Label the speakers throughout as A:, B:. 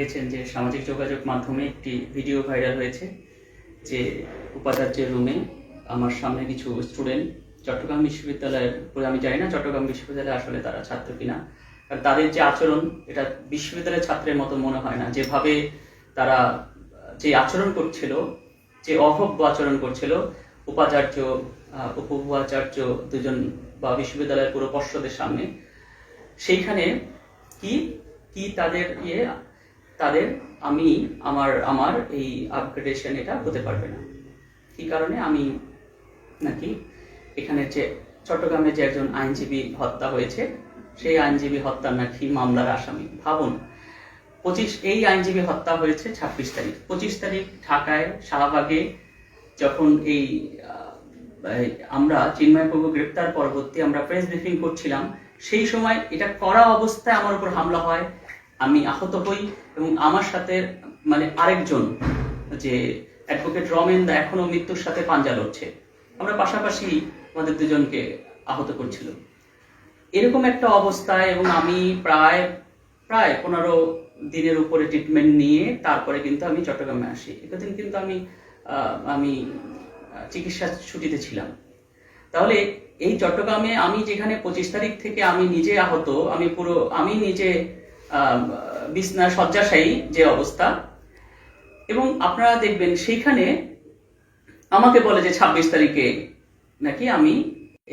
A: দেখেছেন যে সামাজিক যোগাযোগ মাধ্যমে একটি ভিডিও ভাইরাল হয়েছে যে উপাচার্যের রুমে আমার সামনে কিছু স্টুডেন্ট চট্টগ্রাম বিশ্ববিদ্যালয়ের আমি জানি না চট্টগ্রাম বিশ্ববিদ্যালয়ে আসলে তারা ছাত্র কিনা, কারণ তাদের যে আচরণ, এটা বিশ্ববিদ্যালয়ের ছাত্রের মতো মনে হয় না। যেভাবে তারা যে আচরণ করছিল, যে অভব্য আচরণ করছিল, উপাচার্য উপ উপাচার্য দুজন বা বিশ্ববিদ্যালয়ের পুরো পর্ষদের সামনে, সেইখানে কি কি তাদের ইয়ে তাদের আমি, আমার আমার এই আপগ্রেডেশন এটা হতে পারবে না। কি কারণে? আমি নাকি এখানে যে চট্টগ্রামে যে একজন আইনজীবী হত্যা হয়েছে, সেই আইনজীবী হত্যার নাকি মামলার আসামি। ভাবুন, পঁচিশ, এই আইনজীবী হত্যা হয়েছে ছাব্বিশ তারিখ। পঁচিশ তারিখ ঢাকায় শাহবাগে যখন এই আমরা চিন্ময় প্রভু গ্রেপ্তার পরবর্তী আমরা প্রেস ব্রিফিং করছিলাম, সেই সময় এটা করা অবস্থায় আমার উপর হামলা হয়। আহত হই এবং আমার সাথে মানে আরেকজন যে অ্যাডভোকেট রমেন দা এখনও মৃত্যুর সাথে পাঞ্জা লড়ছে। আমরা পাশাপাশি আমাদের দুজনকে আহত করছিল। এরকম একটা অবস্থায় এবং আমি প্রায় প্রায় পনেরো দিনের উপরে ট্রিটমেন্ট নিয়ে তারপরে কিন্তু আমি চট্টগ্রামে আসি। একদিন কিন্তু আমি আমি চিকিৎসা ছুটিতে ছিলাম। তাহলে এই চট্টগ্রামে আমি যেখানে পঁচিশ তারিখ থেকে আমি নিজে আহত, আমি পুরো, আমি নিজে বিছনা শয্যাশায়ী যে অবস্থা। এবং আপনারা দেখবেন সেইখানে আমাকে বলে যে ছাব্বিশ তারিখে নাকি আমি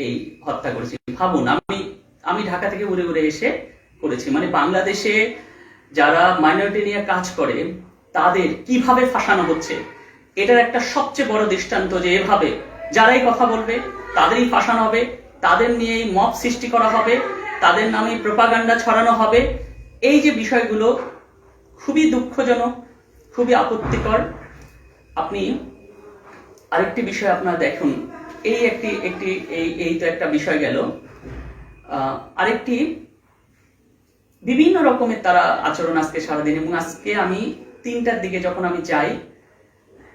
A: এই হত্যা করেছি। ভাবুন, আমি আমি ঢাকা থেকে উড়ে উড়ে এসে করেছি। মানে বাংলাদেশে যারা মাইনরিটি নিয়ে কাজ করে, তাদের কীভাবে ফাঁসানো হচ্ছে, এটার একটা সবচেয়ে বড় দৃষ্টান্ত যে এভাবে যারাই কথা বলবে, তাদেরই ফাঁসানো হবে, তাদের নিয়েই মব সৃষ্টি করা হবে, তাদের নামে প্রপাগান্ডা ছড়ানো হবে। এই যে বিষয়গুলো খুবই দুঃখজনক, খুবই আপত্তিকর, আপনি আরেকটি বিষয় আপনারা দেখুন। এই একটি একটি, এই এই তো একটা বিষয় গেল। আরেকটি, বিভিন্ন রকমের তারা আচরণ আজকে সারাদিন এবং আজকে আমি তিনটার দিকে যখন আমি যাই,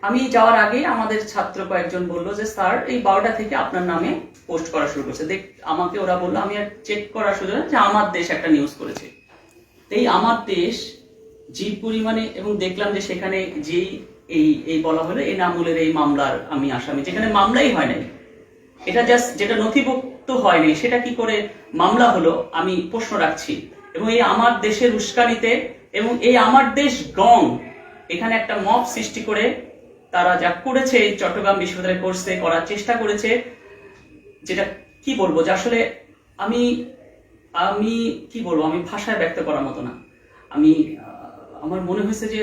A: আমি যাওয়ার আগে আমাদের ছাত্র কয়েকজন বলল যে, স্যার, এই বারোটা থেকে আপনার নামে পোস্ট করা শুরু করছে। দেখ, আমাকে ওরা বলল, আমি আর চেক করা শুরু করলাম যে, আমার দেশ একটা নিউজ করেছে। তো এই আমার দেশ যে পরিমাণে এবং দেখলাম যে সেখানে যেই এই এই বলা হলো, এই নামুলের এই মামলার আমি আসামি, যেখানে মামলাই হয় নাই। এটা জাস্ট যেটা নথিভুক্ত হয়নি সেটা কি করে মামলা হলো, আমি প্রশ্ন রাখছি। এবং এই আমার দেশের উস্কানিতে এবং এই আমার দেশ গং, এখানে একটা মব সৃষ্টি করে তারা যা করেছে, এই চট্টগ্রাম বিশ্ববিদ্যালয় কোর্সে করার চেষ্টা করেছে, যেটা কি বলব যে আসলে আমি আমি, কি বলব, আমি ভাষায় ব্যক্ত করার মতো না। আমি আমার মনে হয়েছে যে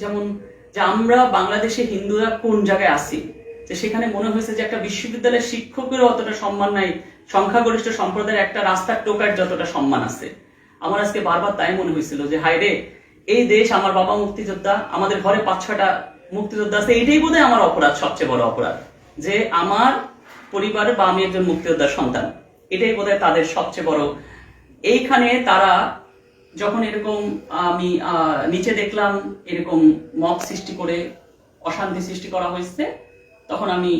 A: যেমন, যে আমরা বাংলাদেশে হিন্দুরা কোন জায়গায় আছি, যে সেখানে মনে হয়েছে যে একটা বিশ্ববিদ্যালয়ের শিক্ষকেরও অতটা সম্মান নাই, সংখ্যাগরিষ্ঠ সম্প্রদায়ের একটা রাস্তার টোকার যতটা সম্মান আছে। আমার আজকে বারবার তাই মনে হয়েছিল যে, হায় রে, এই দেশ আমার বাবা মুক্তিযোদ্ধা, আমাদের ঘরে পাঁচ ছটা মুক্তিযোদ্ধা আছে, এটাই বোধহয় আমার অপরাধ, সবচেয়ে বড় অপরাধ। যে আমার পরিবারে বা আমি একজন মুক্তিযোদ্ধার সন্তান। এটাই বোধহয় তাদের সবচেয়ে বড়। এইখানে তারা যখন এরকম, আমি নিচে দেখলাম এরকম মব সৃষ্টি করে অশান্তি সৃষ্টি করা হয়েছে, তখন আমি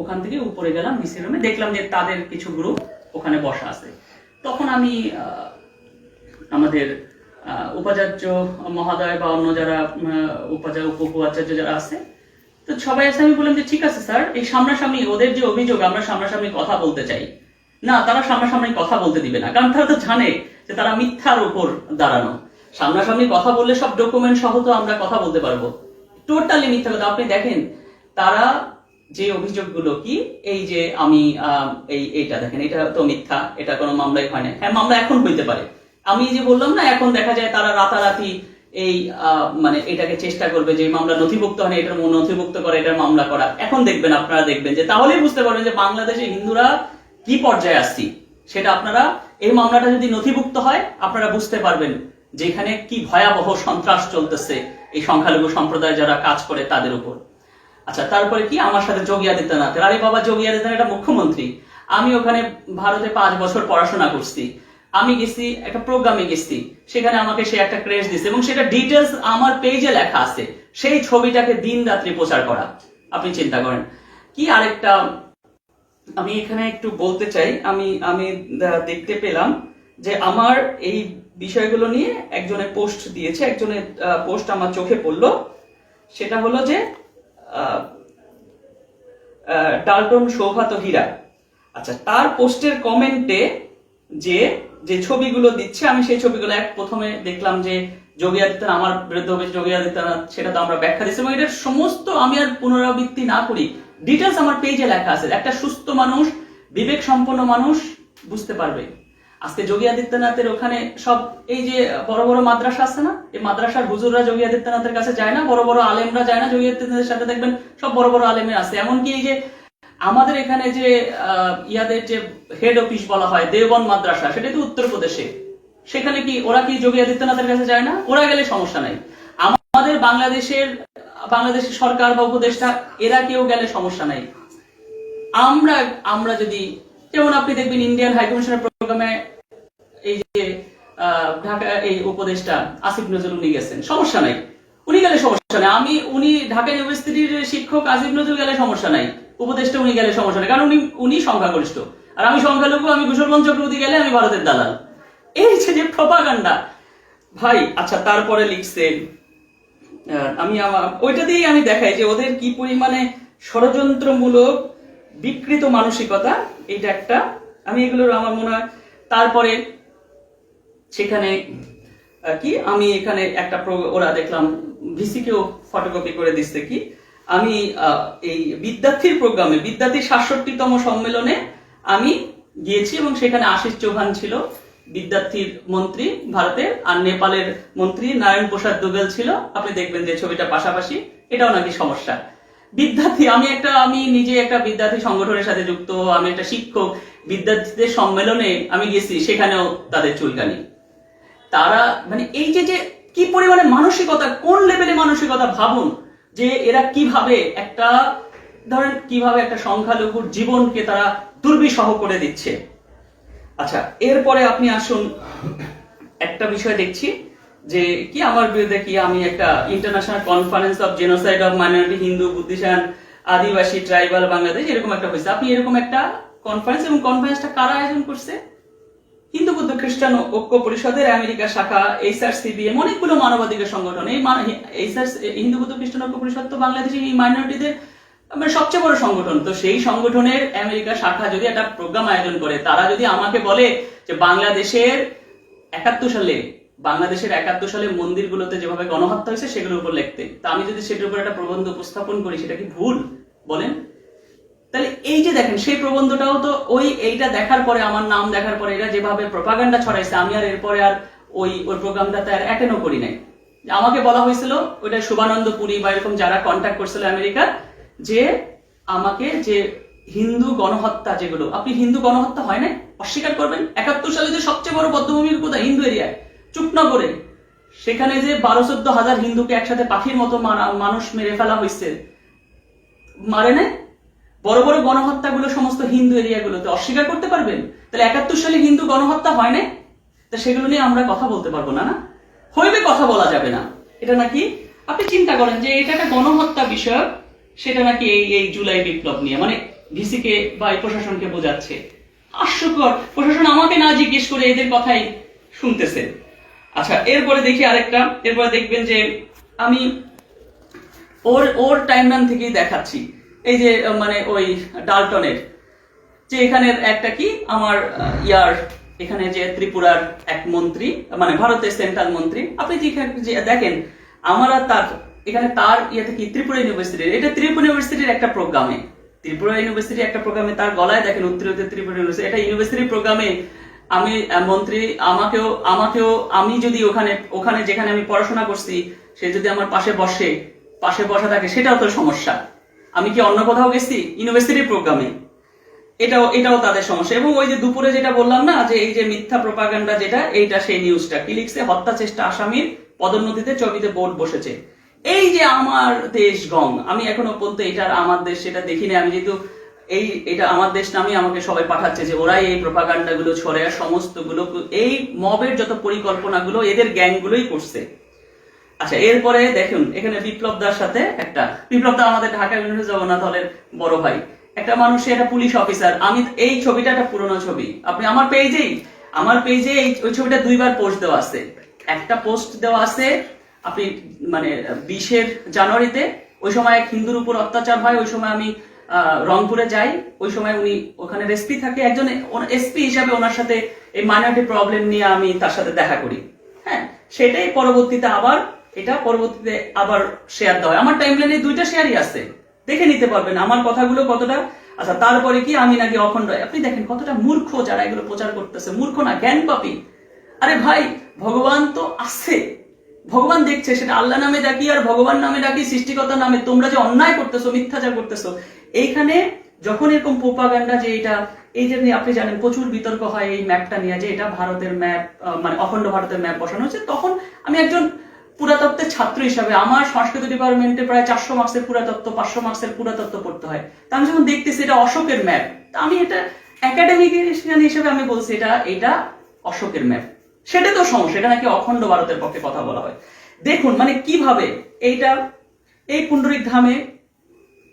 A: ওখান থেকে উপরে গেলাম ডিসি রুমে, দেখলাম যে তাদের কিছু গ্রুপ ওখানে বসা আছে। তখন আমি আমাদের উপাচার্য মহাদয় বা অন্য যারা উপাচার্য উপ উপাচার্য যারা আছে, তো সবাই এসে আমি বললাম যে ঠিক আছে, স্যার, এই সামনাসামনি ওদের যে অভিযোগ, আমরা সামনাসামনি কথা বলতে চাই। না, তারা সামনাসামনি কথা বলতে দিবে না। কারণ তারা তো জানে যে তারা মিথ্যার উপর দাঁড়ানো। সামনাসামনি কথা বললে সব ডকুমেন্ট সহ তো আমরা কথা বলতে পারব। টোটালি মিথ্যা কথা। আপনি দেখেন, তারা যে অভিযোগগুলো কি, এই যে আমি এই, এইটা দেখেন, এটা তো মিথ্যা, এটা কোনো মামলাই হয় না হ্যাঁ মামলা এখন হইতে পারে। আমি যে বললাম না, এখন দেখা যায় তারা রাতারাতি এই মানে এটাকে চেষ্টা করবে যে মামলা নথিভুক্ত হয় এটার নথিভুক্ত করে, এটার মামলা করা। এখন দেখবেন, আপনারা দেখবেন যে তাহলেই বুঝতে পারবেন যে বাংলাদেশে হিন্দুরা কি পর্যায়ে আসছি, সেটা আপনারা এই মামলাটা যদি নথিভুক্ত হয়, আপনারা বুঝতে পারবেন যে এখানে কি ভয়াবহ সন্ত্রাস চলতেছে এই সংখ্যালঘু সম্প্রদায় যারা কাজ করে তাদের উপর। আচ্ছা তারপরে কি? আমার সাথে যোগী আদিত্যনাথ আরে বাবা, যোগী আদিত্যনাথ এটা মুখ্যমন্ত্রী। আমি ওখানে ভারতে পাঁচ বছর পড়াশোনা করছি। আমি গেছি, একটা প্রোগ্রামে গেছি। সেখানে আমাকে সে একটা ক্রেজ দিছে এবং সেটা ডিটেলস আমার পেজে লেখা আছে। সেই ছবিটাকে দিন রাত্রি প্রচার করা। আপনি চিন্তা করেন, কি আরেকটা আমি এখানে একটু বলতে চাই, আমি আমি দেখতে পেলাম যে আমার এই বিষয়গুলো নিয়ে একজনের পোস্ট দিয়েছে একজনের পোস্ট আমার চোখে পড়ল। সেটা হলো যে ডাল্টন সৌভাত হীরা। আচ্ছা তার পোস্টের কমেন্টে যে যে ছবিগুলো দিচ্ছে, আমি সেই ছবিগুলো এক প্রথমে দেখলাম যে যোগী আদিত্যনাথ, আমার বিরুদ্ধে যোগী আদিত্যনাথ, সেটা তো আমরা ব্যাখ্যা দিচ্ছি এবং এটার সমস্ত আমি আর পুনরাবৃত্তি না করি। ডিটেলস আমার পেজে লেখা আছে। একটা সুস্থ মানুষ, বিবেক সম্পন্ন মানুষ বুঝতে পারবে। আজকে যোগী আদিত্যনাথের ওখানে সব এই যে বড় বড় মাদ্রাসা আছে না, এই মাদ্রাসার হুজুররা যোগী আদিত্যনাথের কাছে যায় না, বড় বড় আলেমরা যায় না, যোগী আদিত্যনাথের সাথে দেখবেন সব বড় বড় আলেমের আছে। এমনকি এই যে আমাদের এখানে যে ইয়াদের যে হেড অফিস বলা হয় দেওবন মাদ্রাসা, সেটা তো উত্তরপ্রদেশে। সেখানে কি ওরা কি যোগী আদিত্যনাথের কাছে যায় না? ওরা গেলে সমস্যা নাই। আমাদের বাংলাদেশের বাংলাদেশের সরকার বা উপদেষ্টা এরা কেউ গেলে সমস্যা নাই। আমরা আমরা যদি যেমন আপনি দেখবেন ইন্ডিয়ান হাইকমিশনের প্রোগ্রামে এই যে ঢাকা এই উপদেষ্টা আসিফ নজরুল উনি গেছেন সমস্যা নাই। উনি গেলে সমস্যা নাই। আমি উনি ঢাকা ইউনিভার্সিটির শিক্ষক আসিফ নজরুল গেলে সমস্যা নাই। উপদেষ্টা উনি গেলে সমস্যা নাই কারণ উনি উনি সংখ্যাগরিষ্ঠ। আর আমি সংখ্যালঘু আমি কুশলবন চক্রবর্তী গেলে আমি ভারতের দালাল। এই যে প্রপাগান্ডা ভাই আচ্ছা তারপরে লিখছে আহ, আমি আমার, ওইটা দিয়েই আমি দেখাই যে ওদের কি পরিমাণে ষড়যন্ত্রমূলক বিকৃত মানসিকতা এটা একটা। আমি এগুলোর আমার মনে হয়, তারপরে সেখানে কি, আমি এখানে একটা ওরা দেখলাম, ভিসিকেও ফটোকপি করে দিচ্ছে কি, আমি এই বিদ্যার্থীর প্রোগ্রামে, বিদ্যার্থীর সাতষট্টিতম সম্মেলনে আমি গিয়েছি এবং সেখানে আশিস চৌহান ছিল। বিদ্যার্থীর মন্ত্রী ভারতের, আর নেপালের মন্ত্রী নারায়ণ প্রসাদ দুবেল ছিল। আপনি দেখবেন যে ছবিটা পাশাপাশি এটাও নাকি সমস্যা। বিদ্যার্থী, আমি একটা, আমি নিজে একটা বিদ্যার্থী সংগঠনের সাথে যুক্ত, আমি একটা শিক্ষক। বিদ্যার্থীদের সম্মেলনে আমি গেছি, সেখানেও তাদের চুলকানি। তারা মানে এই যে যে কি পরিমাণে মানসিকতা, কোন লেভেলে মানসিকতা ভাবুন, যে এরা কীভাবে একটা, ধরেন কীভাবে একটা সংখ্যালঘুর জীবনকে তারা দুর্বিষহ করে দিচ্ছে। আচ্ছা এরপরে আপনি আসুন, একটা বিষয় দেখছি, যে কি আমার বিরুদ্ধে কি আমি একটা international conference of genocide of minority Hindu Buddhist Adivasi tribal Bangladesh এরকম একটা হয়েছে। আপনি এরকম একটা কনফারেন্স এবং কনফারেন্সটা কারা আয়োজন করছে? হিন্দু বৌদ্ধ খ্রিস্টান ঐক্য পরিষদের আমেরিকা শাখা এইচআর সিবিএম অনেকগুলো মানবাধিকার সংগঠন। এই এইচআর হিন্দু বৌদ্ধ খ্রিস্টান ঐক্য পরিষদ তো বাংলাদেশের এই মাইনরিটিদের মানে সবচেয়ে বড় সংগঠন। তো সেই সংগঠনের আমেরিকা শাখা যদি একটা প্রোগ্রাম আয়োজন করে, তারা যদি আমাকে বলে যে বাংলাদেশের একাত্তর সালে, বাংলাদেশের একাত্তর সালে মন্দিরগুলোতে যেভাবে গণহত্যা হয়েছে, সেগুলোর উপর লিখতে। তা আমি যদি সেটার উপর একটা প্রবন্ধ উপস্থাপন করি, সেটা কি ভুল? বলেন। তাহলে এই যে দেখেন, সেই প্রবন্ধটাও তো ওই এইটা দেখার পরে, আমার নাম দেখার পরে, এরা যেভাবে প্রপাগান্ডা ছড়াইছে, আমি আর এরপরে আর ওই ওই প্রোগ্রামটাতে আর অ্যাটেন্ডও করি নাই। আমাকে বলা হয়েছিল, ওইটা শুভানন্দ পুরী বা এরকম যারা কন্ট্যাক্ট করছিল আমেরিকা যে আমাকে যে হিন্দু গণহত্যা যেগুলো, আপনি হিন্দু গণহত্যা হয় না অস্বীকার করবেন? একাত্তর সালে যে সবচেয়ে বড় বদ্ধভূমির কোথায়? হিন্দু এরিয়ায়, চুপনগরে। সেখানে যে বারো চোদ্দ হাজার হিন্দুকে একসাথে পাখির মতো মানুষ মেরে ফেলা হয়েছে মারে না বড় বড় গণহত্যাগুলো সমস্ত হিন্দু এরিয়াগুলোতে অস্বীকার করতে পারবেন? তাহলে একাত্তর সালে হিন্দু গণহত্যা হয় না তা সেগুলো নিয়ে আমরা কথা বলতে পারব না না? হইবে কথা বলা যাবে না। এটা নাকি? আপনি চিন্তা করেন যে এটা একটা গণহত্যা বিষয় সেটা নাকি এই এই জুলাই বিপ্লব নিয়ে মানে ভিসিকে বা প্রশাসনকে বোঝাচ্ছে। হাস্যকর প্রশাসন আমাকে না জিজ্ঞেস করে এদের কথাই শুনতেছে। আচ্ছা এরপরে দেখি আরেকটা। এরপরে দেখবেন যে আমি ওর ওর টাইমলাইন থেকেই দেখাচ্ছি। এই যে মানে ওই ডালটনের, যে এখানের একটা কি, আমার ইয়ার, এখানে যে ত্রিপুরার এক মন্ত্রী মানে ভারতের সেন্ট্রাল মন্ত্রী। আপনি যেখানে যে দেখেন, আমার আর তার এখানে তার ইয়েতে কি? ত্রিপুরা ইউনিভার্সিটির এটা ত্রিপুরা ইউনিভার্সিটির একটা প্রোগ্রামে ত্রিপুরা ইউনিভার্সিটির একটা প্রোগ্রামে তার গলায় দেখেন উত্তরীয় ত্রিপুরা ইউনিভার্সিটি এটা ইউনিভার্সিটির প্রোগ্রামে আমি মন্ত্রী, আমাকেও আমাকেও আমি যদি ওখানে ওখানে যেখানে আমি পড়াশোনা করছি, সে যদি আমার পাশে বসে, পাশে বসা থাকে, সেটাও তো সমস্যা। আমি কি অন্য কোথাও গেছি? ইউনিভার্সিটির প্রোগ্রামে এটাও এটাও তাদের সমস্যা। এবং ওই যে দুপুরে যেটা বললাম না, যে এই যে মিথ্যা প্রপাগান্ডা যেটা, এইটা সেই নিউজটা কি লিখছে? হত্যা চেষ্টা আসামির পদোন্নতিতে ছবিতে বোর্ড বসেছে। এই যে আমার দেশ গং আমি এখনও পর্যন্ত এটার আমার দেশ সেটা দেখিনি, আমি যেহেতু এই, এটা আমার দেশ নামে আমাকে সবাই পাঠাচ্ছে যে ওরাই এই প্রপাগান্ডা গুলো ছড়ে সমস্তগুলো এই মবের যত পরিকল্পনাগুলো, এদের গ্যাংগুলোই করছে। আচ্ছা এরপরে দেখুন, এখানে বিপ্লব দার সাথে একটা, বিপ্লব দা আমাদের ঢাকা ইউনিভার্সিটি জগন্নাথ হলের বড় ভাই। একটা মানুষ একটা পুলিশ অফিসার, আমি এই ছবিটা একটা পুরনো ছবি। আপনি আমার পেজেই, আমার পেজে এই ওই ছবিটা দুইবার পোস্ট দেওয়া আছে। একটা পোস্ট দেওয়া আছে আপনি মানে বিশের জানুয়ারিতে ওই সময় এক হিন্দুর উপর অত্যাচার হয়, ওই সময় আমি রংপুরে যাই, ওই সময় উনি ওখানে এসপি থাকে। একজন এসপি হিসাবে ওনার সাথে এই মাইনরিটি প্রবলেম নিয়ে আমি তার সাথে দেখা করি। হ্যাঁ সেটাই পরবর্তীতে আবার, এটা পরবর্তীতে আবার শেয়ার দেওয়া হয়। আমার টাইমলাইনে দুইটা শেয়ারই আছে। দেখে নিতে পারবেন আমার কথাগুলো কতটা। আচ্ছা তারপরে কি আমি নাকি অখণ্ড? আপনি দেখেন কতটা মূর্খ যারা এগুলো প্রচার করতেছে। মূর্খ না জ্ঞান পাপি আরে ভাই, ভগবান তো আছে। ভগবান দেখছে, সেটা আল্লাহ নামে ডাকি আর ভগবান নামে ডাকি সৃষ্টিকর্তার নামে। তোমরা যে অন্যায় করতেছো, মিথ্যাচার করতেছো, এইখানে যখন এরকম প্রোপাগান্ডা যে এটা, এই যে আপনি জানেন, প্রচুর বিতর্ক হয় এই ম্যাপটা নিয়ে, যে এটা ভারতের ম্যাপ মানে অখণ্ড ভারতের ম্যাপ বসানো হচ্ছে তখন আমি একজন পুরাতত্ত্বের ছাত্র হিসাবে, আমার সংস্কৃত ডিপার্টমেন্টে প্রায় চারশো মার্কসের পুরাতত্ত্ব, পাঁচশো মার্কসের পুরাতত্ত্ব পড়তে হয়। তা আমি যখন দেখতেছি, এটা অশোকের ম্যাপ তা আমি এটা একাডেমিক হিসেবে আমি বলছি, এটা এটা অশোকের ম্যাপ সেটা তো সমস্যা এটা নাকি অখণ্ড ভারতের পক্ষে কথা বলা হয়। দেখুন মানে কীভাবে এইটা, এই পুণ্ডরিক ধামে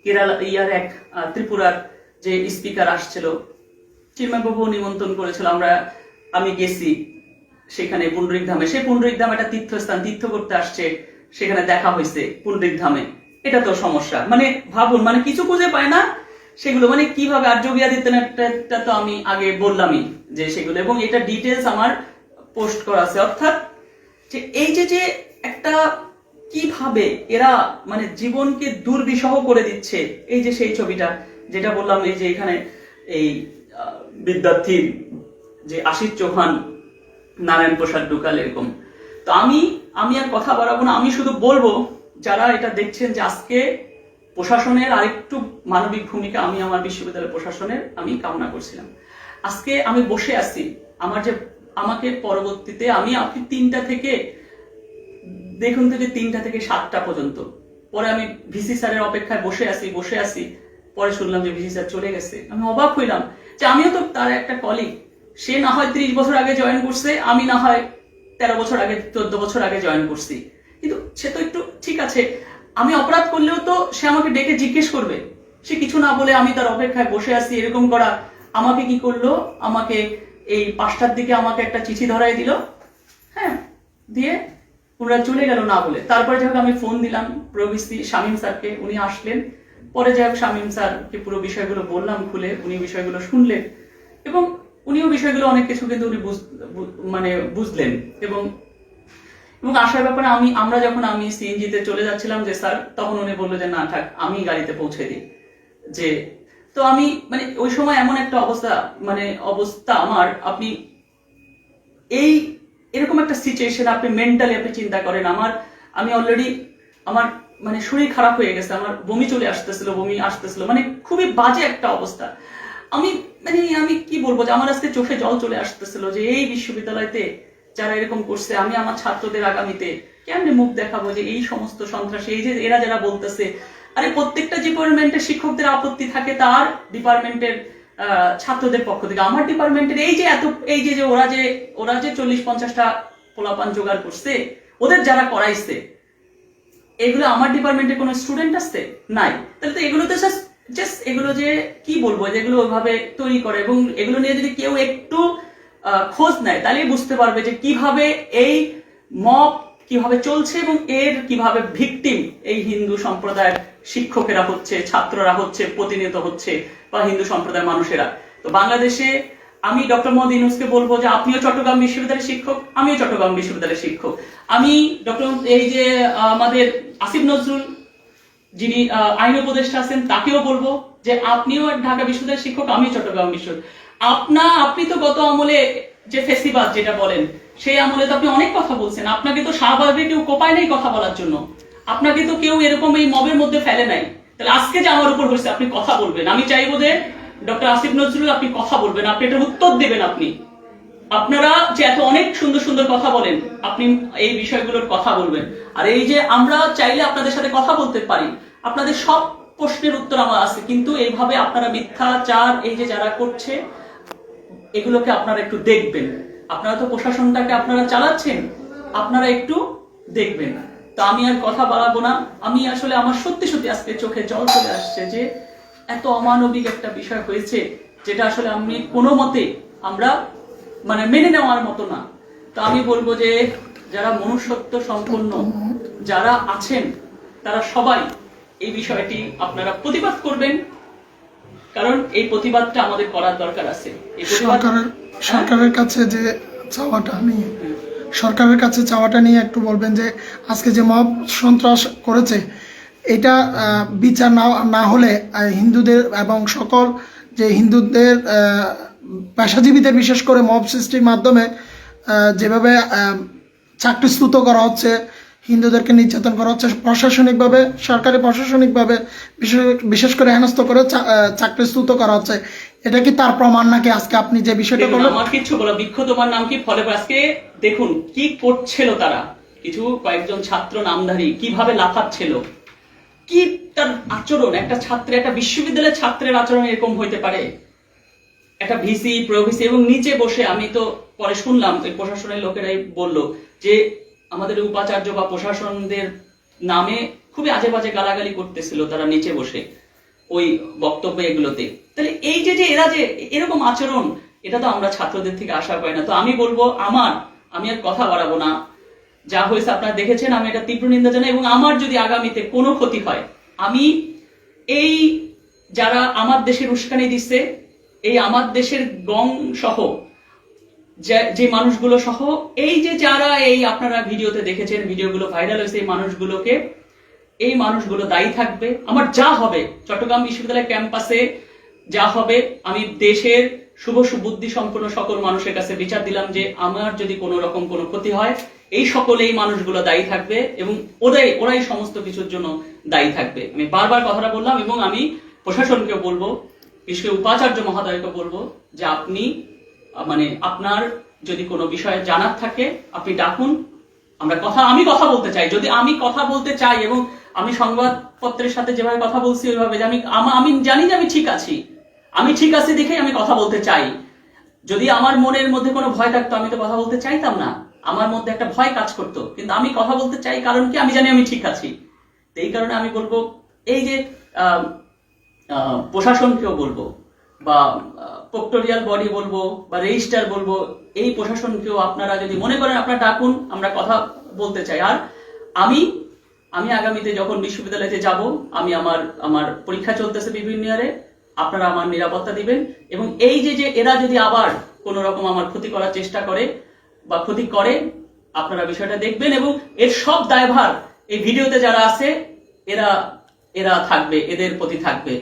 A: কেরালা ইয়ার এক ত্রিপুরার যে স্পিকার আসছিল চিন্ময়বাবু নিমন্ত্রণ করেছিল, আমরা, আমি গেছি সেখানে পুণ্ডরিক ধামে। সে পুণ্ডরিক ধাম একটা তীর্থস্থান, তীর্থ করতে আসছে, সেখানে দেখা হয়েছে পুণ্ডরিক ধামে। এটা তো সমস্যা। মানে ভাবুন মানে কিছু খুঁজে পায় না সেগুলো। মানে কীভাবে, আর যোগী আদিত্যনাথটা তো আমি আগে বললামই যে সেগুলো। এবং এটা ডিটেলস আমার পোস্ট করা আছে। অর্থাৎ যে এই যে যে একটা কীভাবে এরা মানে জীবনকে দুর্বিষহ করে দিচ্ছে, এই যে সেই ছবিটা, যেটা বললাম এই যে এখানে এই বিদ্যার্থীর যে আশিস চৌহান, নারায়ণ প্রসাদ ডুকাল এরকম। তো আমি আমি আর কথা বাড়াবো না, আমি শুধু বলব, যারা এটা দেখছেন যে আজকে প্রশাসনের আরেকটু মানবিক ভূমিকা, আমি আমার বিশ্ববিদ্যালয় প্রশাসনের আমি কামনা করছিলাম। আজকে আমি বসে আছি, আমার যে আমাকে পরবর্তীতে আমি আপনি তিনটা থেকে, দেখুন তো যে তিনটা থেকে সাতটা পর্যন্ত। পরে আমি ভিসি স্যারের অপেক্ষায় বসে আছি বসে আছি। পরে শুনলাম যে ভিসি স্যার চলে গেছে। আমি অবাক হইলাম যে আমিও তো তার একটা কলিগ সে না হয় ত্রিশ বছর আগে জয়েন করছে, আমি না হয় তেরো বছর আগে, চোদ্দ বছর আগে জয়েন করছি। কিন্তু সে তো একটু, ঠিক আছে, আমি অপরাধ করলেও তো সে আমাকে ডেকে জিজ্ঞেস করবে। সে কিছু না বলে আমি তার অপেক্ষায় বসে আছি, এরকম করা। আমাকে কি করল? আমাকে এই পাঁচটার দিকে আমাকে একটা চিঠি ধরাই দিল। হ্যাঁ দিয়ে ওরা চলে গেল না বলে। তারপরে যাই আমি ফোন দিলাম প্রবিসি শামীম স্যারকে, উনি আসলেন। পরে যাই হোক শামীম স্যারকে পুরো বিষয়গুলো বললাম খুলে, উনি বিষয়গুলো শুনলেন। এবং উনিও বিষয়গুলো অনেক কিছু কিন্তু উনি মানে বুঝলেন। এবং এবং আসার ব্যাপারে আমি, আমরা যখন আমি সিএনজিতে চলে যাচ্ছিলাম যে স্যার, তখন উনি বলল যে, না, থাক আমি গাড়িতে পৌঁছে দিই। যে তো আমি মানে ওই সময় এমন একটা অবস্থা মানে অবস্থা আমার, আপনি এই, এরকম একটা সিচুয়েশন আপনি মেন্টালি আপনি চিন্তা করেন, আমার, আমি অলরেডি আমার মানে শরীর খারাপ হয়ে গেছে, আমার বমি চলে আসতেছিল, বমি আসতেছিল মানে খুবই বাজে একটা অবস্থা। আমি মানে আমি কি বলব যে, আমার আজকে চোখে জল চলে আসতেছিল যে, এই বিশ্ববিদ্যালয়তে যারা এরকম করছে, আমি আমার ছাত্রদের আগামীতে কেমনে মুখ দেখাবো যে, এই সমস্ত সন্ত্রাসী, এই যে, এরা যারা বলতেছে আরে প্রত্যেকটা ডিপার্টমেন্টের শিক্ষকদের আপত্তি থাকে তার ডিপার্টমেন্টের ছাত্রদের পক্ষ থেকে। আমার ডিপার্টমেন্টের এই যে এত, এই যে ওরা যে ওরা যে চল্লিশ পঞ্চাশটা পোলাপান জোগাড় করছে, ওদের যারা করাইছে, এগুলো আমার ডিপার্টমেন্টে কোনো স্টুডেন্ট আসছে নাই। তাহলে তো এগুলো তো জাস্ট এগুলো যে কি বলব যেগুলো ওইভাবে তৈরি করে এবং এগুলো নিয়ে যদি কেউ একটু খোঁজ নেয় তাহলে বুঝতে পারবে যে কীভাবে এই মব কীভাবে চলছে এবং এর কীভাবে ভিকটিম এই হিন্দু সম্প্রদায়ের শিক্ষকেরা হচ্ছে, ছাত্ররা হচ্ছে, প্রতিনিয়ত হচ্ছে বা হিন্দু সম্প্রদায়ের মানুষেরা। তো বাংলাদেশে আমি ডক্টর মোহাম্মদ ইউনুসকে বলব যে আপনিও চট্টগ্রাম বিশ্ববিদ্যালয়ের শিক্ষক, আমিও চট্টগ্রাম বিশ্ববিদ্যালয়ের শিক্ষক। আমি ডক্টর এই যে আমাদের আসিফ নজরুল যিনি আইন উপদেষ্টা আছেন, তাকেও বলব যে আপনিও ঢাকা বিশ্ববিদ্যালয়ের শিক্ষক আমি চট্টগ্রাম বিশ্ববিদ্যালয় আপনা, আপনি তো গত আমলে যে ফেসিবাদ যেটা বলেন, সেই আমলে তো আপনি অনেক কথা বলছেন। আপনাকে তো শাহবাগে কেউ কোপায় নাই কথা বলার জন্য। আপনাকে তো কেউ এরকম এই মবের মধ্যে ফেলে নাই। তাহলে আজকে যে আমার উপর হয়েছে, আপনি কথা বলবেন। আমি চাইব যে ডক্টর আসিফ নজরুল, আপনি কথা বলবেন। আপনি এটার উত্তর দেবেন আপনি। আপনারা যে এত অনেক সুন্দর সুন্দর কথা বলেন, আপনি এই বিষয়গুলোর কথা বলবেন। আর এই যে আমরা চাইলে আপনাদের সাথে কথা বলতে পারি, আপনাদের সব প্রশ্নের উত্তর আমার আছে। কিন্তু এইভাবে আপনারা মিথ্যাচার, এই যে যারা করছে এগুলোকে আপনারা একটু দেখবেন। আপনারা তো প্রশাসনটাকে আপনারা চালাচ্ছেন, আপনারা একটু দেখবেন। তো আমি আর কথা বাড়াবো না। আমি আসলে আমার সত্যি সত্যি আজকে চোখে জল চলে আসছে যে এত অমানবিক একটা বিষয় হয়েছে, যেটা আসলে আমি কোনো মতে আমরা মানে মেনে নেওয়ার মতো না। তো আমি বলব যে যারা মনুষ্যত্ব সম্পন্ন, যারা আছেন, তারা সবাই এই বিষয়টি আপনারা প্রতিবাদ করবেন। কারণ এই প্রতিবাদটা আমাদের করার দরকার আছে।
B: সরকারের সরকারের কাছে যে চাওয়াটা নিয়ে সরকারের কাছে চাওয়াটা নিয়ে একটু বলবেন যে আজকে যে মব সন্ত্রাস করেছে এটা বিচার না না হলে হিন্দুদের এবং সকল যে হিন্দুদের পেশাজীবীদের বিশেষ করে মব সৃষ্টির মাধ্যমে যেভাবে আহ, চাকরিচ্যুত করা হচ্ছে হিন্দুদেরকে নির্যাতন করা হচ্ছে প্রশাসনিকভাবে সরকারি প্রশাসনিকভাবে বিশেষ বিশেষ করে হেনস্থ করে চা- আহ, চাকরিচ্যুত করা হচ্ছে। এটা কি তার প্রমাণ নাকি আজকে আপনি যে বিষয়টা বললেন?
A: আমার কিচ্ছু বলা বৃক্ষ তোমার নাম কি? ফলে আজকে দেখুন কি করছিল তারা? কিছু কয়েকজন ছাত্র নামধারী কীভাবে লাফাচ্ছিল? কি তার আচরণ? একটা ছাত্রের একটা বিশ্ববিদ্যালয়ের ছাত্রের আচরণ এরকম হইতে পারে? একটা ভিসি প্রভিসি এবং নিচে বসে আমি তো পরে শুনলাম প্রশাসনের লোকেরাই বলল যে আমাদের উপাচার্য বা প্রশাসনদের নামে খুবই আজে বাজে গালাগালি করতেছিল তারা নিচে বসে ওই বক্তব্য এগুলোতে। তাহলে এই যে যে এরা যে এরকম আচরণ, এটা তো আমরা ছাত্রদের থেকে আশা পাই না। তো আমি বলব, আমার, আমি আর কথা বাড়াবো না। যা হয়েছে আপনারা দেখেছেন, আমি এটা তীব্র নিন্দা জানাই এবং আমার যদি আগামীতে কোনো ক্ষতি হয়, আমি এই যারা আমার দেশের উস্কানি দিচ্ছে, এই আমার দেশের গং সহ যে- মানুষগুলো সহ, এই যে যারা এই আপনারা ভিডিওতে দেখেছেন, ভিডিওগুলো ভাইরাল হয়েছে, এই মানুষগুলোকে, এই মানুষগুলো দায়ী থাকবে। আমার যা হবে, চট্টগ্রাম বিশ্ববিদ্যালয় ক্যাম্পাসে যা হবে, আমি দেশের শুভ সুবুদ্ধি সম্পন্ন সকল মানুষের কাছে বিচার দিলাম যে আমার যদি কোনো রকম কোনো ক্ষতি হয়, এই সকলে এই মানুষগুলো দায়ী থাকবে এবং ওরাই ওরাই সমস্ত কিছুর জন্য দায়ী থাকবে। আমি বারবার কথাটা বললাম এবং আমি প্রশাসনকে বলব বিশ্বের উপাচার্য মহোদয়কে বলব যে আপনি মানে আপনার যদি কোনো বিষয়ে জানার থাকে, আপনি ডাকুন। আমরা কথা আমি কথা বলতে চাই। যদি আমি কথা বলতে চাই এবং আমি সংবাদপত্রের সাথে যেভাবে কথা বলছি, ওইভাবে যে আমি আমি জানি যে আমি ঠিক আছি। আমি ঠিক আছি দেখেই আমি কথা বলতে চাই। যদি আমার মনের মধ্যে কোনো ভয় থাকতো, আমি তো কথা বলতে চাইতাম না। আমার মধ্যে একটা ভয় কাজ করতো। কিন্তু আমি কথা বলতে চাই কারণ কি? আমি জানি আমি ঠিক আছি। এই কারণে আমি বলব, এই যে প্রশাসনকেও বলব। বা প্রক্টোরিয়াল বডি বলব বা রেজিস্টার বলব, এই প্রশাসনকেও আপনারা যদি মনে করেন আপনারা ডাকুন, আমরা কথা বলতে চাই। আর আমি আমি আগামীতে যখন বিশ্ববিদ্যালয়তে যাব, আমি আমার আমার পরীক্ষা চলতেছে বিভিন্ন ইয়ারে আপনারা আমার নিরাপত্তা দিবেন এবং এই যে যে এরা যদি আবার কোন রকম আমার ক্ষতি করার চেষ্টা করে বা ক্ষতি করে, আপনারা বিষয়টা দেখবেন এবং এর সব দায়ভার এই ভিডিওতে যারা আছে, এরা এরা থাকবে, এদের প্রতি থাকবে।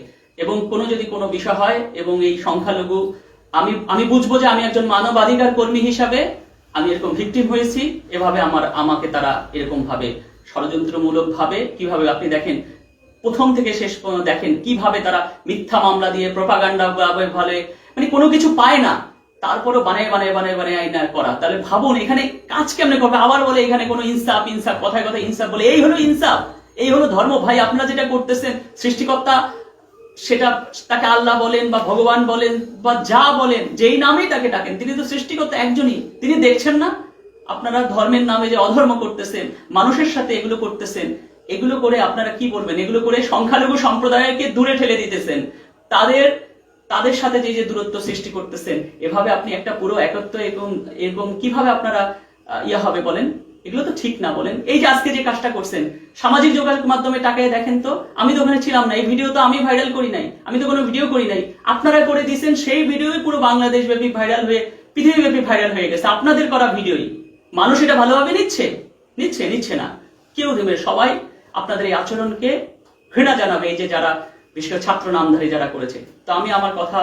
A: এবং কোনো যদি কোনো বিষয় হয় এবং এই সংখ্যালঘু, আমি আমি বুঝব যে আমি একজন মানবাধিকার কর্মী হিসাবে আমি এরকম ভিকটিম হয়েছি, এভাবে আমার, আমাকে তারা এরকম ভাবে ষড়যন্ত্রমূলক ভাবে কীভাবে আপনি দেখেন, প্রথম থেকে শেষ পর্যন্ত দেখেন কীভাবে তারা মিথ্যা মামলা দিয়ে প্রপাগান্ডা ভাবে মানে কোনো কিছু পায় না, তারপরও বানায় বানায় বানায় বানায় আইনা করা। তাহলে ভাবুন, এখানে কাজ কেমনে করবে? আবার বলে এখানে কোনো ইনসাফ ইনসাফ, কথায় কথায় ইনসাফ বলে, এই হলো ইনসাফ, এই হলো ধর্ম। ভাই, আপনারা যেটা করতেছেন, সৃষ্টিকর্তা সেটা তাকে আল্লাহ বলেন বা ভগবান বলেন বা যা বলেন, যেই নামেই তাকে ডাকেন, তিনি তো সৃষ্টিকর্তা একজনই। তিনি দেখছেন না? আপনারা ধর্মের নামে যে অধর্ম করতেছেন, মানুষের সাথে এগুলো করতেছেন, এগুলো করে আপনারা কি বলবেন? এগুলো করে সংখ্যালঘু সম্প্রদায়কে দূরে ঠেলে দিতেছেন। তাদের তাদের সাথে যে যে দূরত্ব সৃষ্টি করতেছেন, এভাবে আপনি একটা পুরো একত্র এবং এরকম কীভাবে আপনারা ইয়া হবে বলেন? এগুলো তো ঠিক না বলেন। এই যে আজকে যে কাজটা করছেন, সামাজিক যোগাযোগ মাধ্যমে তাকায় দেখেন তো, আমি তো ওখানে ছিলাম না, এই ভিডিও তো আমি ভাইরাল করি নাই, আমি তো কোনো ভিডিও করি নাই। আপনারা করে দিয়েছেন, সেই ভিডিওই পুরো বাংলাদেশ ব্যাপী ভাইরাল হয়ে পৃথিবী ব্যাপী ভাইরাল হয়ে গেছে। আপনাদের করা ভিডিওই মানুষ এটা ভালোভাবে নিচ্ছে? নিচ্ছে নিচ্ছে না। কেউ দেবে সবাই আপনাদের এই আচরণকে ঘৃণা জানাবে, এই যে যারা, বিশেষ করে ছাত্র নামধারী যারা করেছে। তো আমি আমার কথা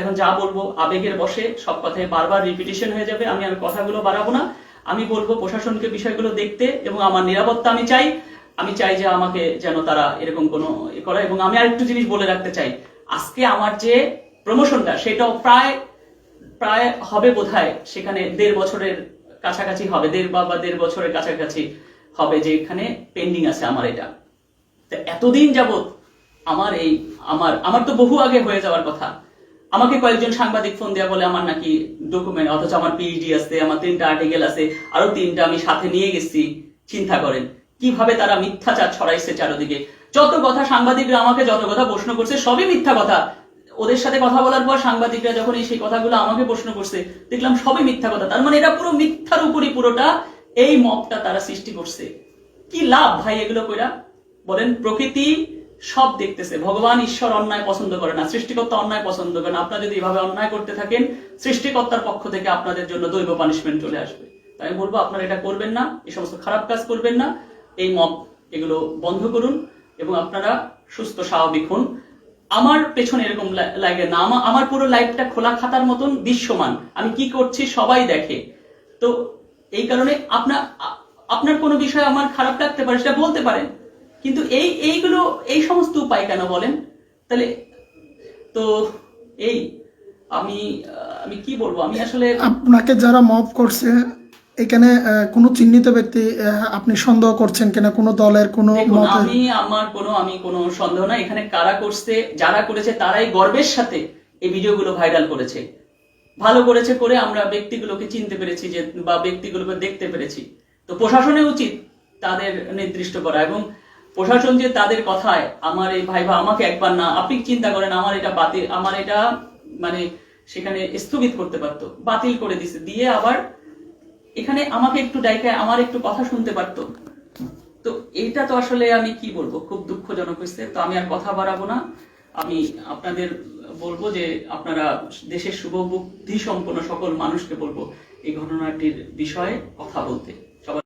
A: এখন যা বলব, আবেগের বসে সব কথায় বারবার রিপিটিশন হয়ে যাবে, আমি আর কথাগুলো বাড়াবো না। আমি বলব প্রশাসনকে বিষয়গুলো দেখতে এবং আমার নিরাপত্তা আমি চাই। আমি চাই যে আমাকে যেন তারা এরকম কোনো এ করে এবং আমি আরেকটু জিনিস বলে রাখতে চাই। আজকে আমার যে প্রমোশনটা সেটাও প্রায় প্রায় হবে বোধহয় সেখানে দেড় বছরের কাছাকাছি হবে, দেড় বা বা দেড় বছরের কাছাকাছি হবে যে এখানে পেন্ডিং আছে আমার এটা। তো এতদিন যাবত আমার এই, আমার আমার তো বহু আগে হয়ে যাওয়ার কথা। আমাকে কয়েকজন সাংবাদিক ফোন দেওয়া বলে আমার নাকি ডকুমেন্ট অথচ আমার পিএইচডি আছে, আমার তিনটা আর্টিকেল আছে, আরও তিনটা আমি সাথে নিয়ে গেছি। চিন্তা করেন, কীভাবে তারা মিথ্যাচার ছড়াইছে চারদিকে? যত কথা সাংবাদিকরা আমাকে, যত কথা প্রশ্ন করছে, সবই মিথ্যা কথা। ওদের সাথে কথা বলার পর সাংবাদিকরা যখন এই সেই কথাগুলো আমাকে প্রশ্ন করছে, দেখলাম সবই মিথ্যা কথা। তার মানে এটা পুরো মিথ্যার উপরই পুরোটা এই মবটা তারা সৃষ্টি করছে। কি লাভ ভাই এগুলো কইরা? বলেন, প্রকৃতি সব দেখতেছে। ভগবান ঈশ্বর অন্যায় পছন্দ করে না, সৃষ্টিকর্তা অন্যায় পছন্দ করে না। আপনারা যদি এভাবে অন্যায় করতে থাকেন, সৃষ্টিকর্তার পক্ষ থেকে আপনাদের জন্য দৈব পানিশমেন্ট চলে আসবে। তাই আমি বলব, আপনারা এটা করবেন না, এই সমস্ত খারাপ কাজ করবেন না। এই মব, এগুলো বন্ধ করুন এবং আপনারা সুস্থ, স্বাভাবিক হন। আমার পেছনে এরকম লাগে না। আমা- আমার পুরো লাইফটা খোলা খাতার মতন দৃশ্যমান। আমি কি করছি সবাই দেখে। তো এই কারণে আপনার আপনার কোনো বিষয় আমার খারাপ লাগতে পারে, সেটা বলতে পারেন। কিন্তু এই এইগুলো এই সমস্ত উপায় কেন বলেন? তাহলে তো এই আমি আমি কি বলব? আমি আসলে
B: আপনাকে যারা মব করছে এখানে কোনো চিহ্নিত ব্যক্তি আপনি সন্দেহ করছেন কিনা কোনো দলের কোনো
A: আমি আমার কোনো আমি কোনো সন্দেহ নাই। এখানে কারা করছে যারা করেছে তারাই গর্বের সাথে এই ভিডিওগুলো ভাইরাল করেছে। ভালো করেছে করে আমরা ব্যক্তিগুলোকে চিনতে পেরেছি যে বা ব্যক্তিগুলোকে দেখতে পেরেছি। তো প্রশাসনের উচিত তাদের নির্দিষ্ট করা এবং প্রশাসন যে তাদের কথায়, আমার এই ভাই বা আমাকে একবার না, আপনি চিন্তা করেন, আমার এটা বাতিল, আমার এটা মানে সেখানে স্থগিত করতে পারতো, বাতিল করে দিছে। দিয়ে আবার এখানে আমাকে একটু ডাইকায় আমার একটু কথা শুনতে পারতো। তো এইটা তো আসলে আমি কি বলব? খুব দুঃখজনক হয়েছে। তো আমি আর কথা বাড়াবো না। আমি আপনাদের বলব যে, আপনারা দেশের শুভ বুদ্ধি সম্পন্ন সকল মানুষকে বলব, এই ঘটনাটির বিষয়ে কথা বলতে।